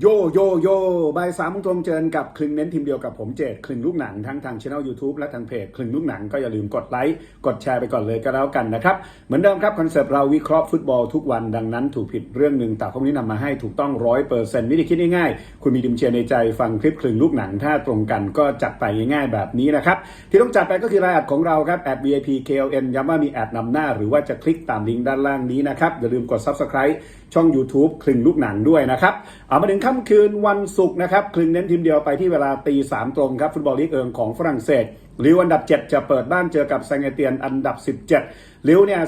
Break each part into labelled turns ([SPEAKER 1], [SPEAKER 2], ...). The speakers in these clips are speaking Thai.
[SPEAKER 1] โยโยโยบ่ายสามมงตรงเจอกับคลึงเน้นทีมเดียวกับผมเจดคลึงลูกหนังทั้งทางช่อง YouTube และทางเพจคลึงลูกหนังก็อย่าลืมกดไลค์กดแชร์ไปก่อนเลยก็แล้วกันนะครับ เหมือนเดิมครับคอนเซปต์เราวิเคราะห์ฟุตบอลทุกวันดังนั้นถูกผิดเรื่องหนึ่งแต่ข้อมูลนี้นำมาให้ถูกต้องร้อยเปอร์เซ็นต์วิธีคิดง่ายๆ คุณมีดิมเชียร์ในใจฟังคลิปคลึงลูกหนังถ้าตรงกันก็จัดไปง่ายๆแบบนี้นะครับที่ต้องจัดไปก็คือรายอัดของเราครับแอด VIP KLN ย้ำว่ามีแอดนำหน้า หรือว่าจะคลิกตามลิงก์ด้านล่างนี้นะครับอย่าลืมกด Subscribe ช่อง YouTube คลึงลูกหนังด้วยนะครับเอามาถึงค่ำคืนวันศุกร์นะครับคลึงเน้นทีมเดียวไปที่เวลาตีสามตรงครับฟุตบอลลีกเอิงของฝรั่งเศสลิวอันดับ 7 จะเปิดบ้านเจอกับแซงเอเตียนอันดับ 17ลิวเนี่ย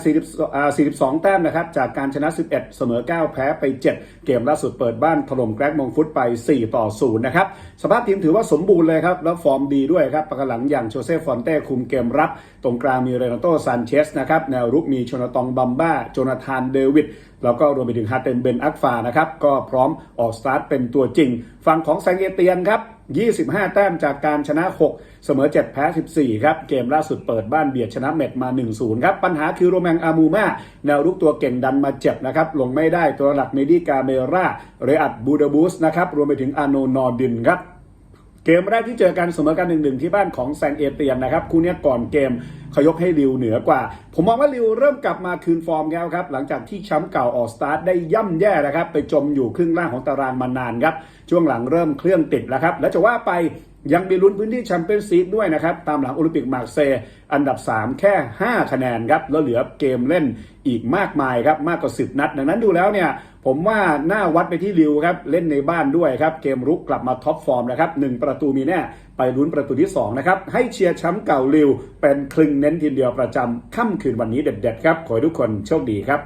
[SPEAKER 1] 42 แต้มนะครับจากการชนะ 11 เสมอ 9 แพ้ไป 7 เกมล่าสุดเปิดบ้านถล่มแกรกมงฟุตไป 4 ต่อ 0 นะครับ สภาพทีมถือว่าสมบูรณ์เลยครับ แล้วฟอร์มดีด้วยครับประกหลังอย่างโชเซ่ฟอนเต้คุมเกมรับ ตรงกลางมีเรนโตซานเชสนะครับแนวรุกมีโชนาตองบัมบ้าโจนาธานเดวิด แล้วก็รวมไปถึงฮาเต็มเบนอักฟานะครับก็พร้อมออกสตาร์ทเป็นตัวจริง ฝั่งของแซงเอเตียนครับ25 แต้มจากการชนะ 6 เสมอ 7 แพ้ 14 ครับ เกมล่าสุดเปิดบ้านเบียดชนะเม็ดมา 1-0 ครับ ปัญหาคือโรแมงอามูมา แนวรุกตัวเก่งดันมาเจ็บนะครับ ลงไม่ได้ตัวหลักเมดิกาเมรา เรอัดบูดาบูสนะครับ รวมไปถึงอาโนนอร์ดินครับ เกมแรกที่เจอกันเสมอกันหนึ่งหนึ่งที่บ้านของแซงเอเตียนนะครับคู่นี้ก่อนเกมเขายกให้ลิวเหนือกว่า ผมมองว่าลิวเริ่มกลับมาคืนฟอร์มแล้วครับ หลังจากที่แชมป์เก่าออกสตาร์ทได้ย่ำแย่นะครับ ไปจมอยู่ครึ่งล่างของตารางมานานครับ ช่วงหลังเริ่มเครื่องติดแล้วครับ และจะว่าไป ยังมีลุ้นพื้นที่แชมเปี้ยนซีกด้วยนะครับ ตามหลังโอลิมปิกมาร์เซย์อันดับ 3 แค่ 5 คะแนนครับ แล้วเหลือเกมเล่นอีกมากมายครับ มากกว่า 10 นัด ดังนั้นดูแล้วเนี่ย ผมว่าหน้าวัดไปที่ลิวครับ เล่นในบ้านด้วยครับ เกมรุกกลับมาท็อปฟอร์มนะครับหนึ่งประตูมีแน่ ไปลุ้นประตูที่ 2 นะครับ ให้เชียร์แชมป์เก่าลิว เป็นคลึงเน้นทีมเดียวประจำค่ำคืนวันนี้เด็ดๆครับขอให้ทุกคนโชคดีครับ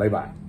[SPEAKER 1] บ๊ายบาย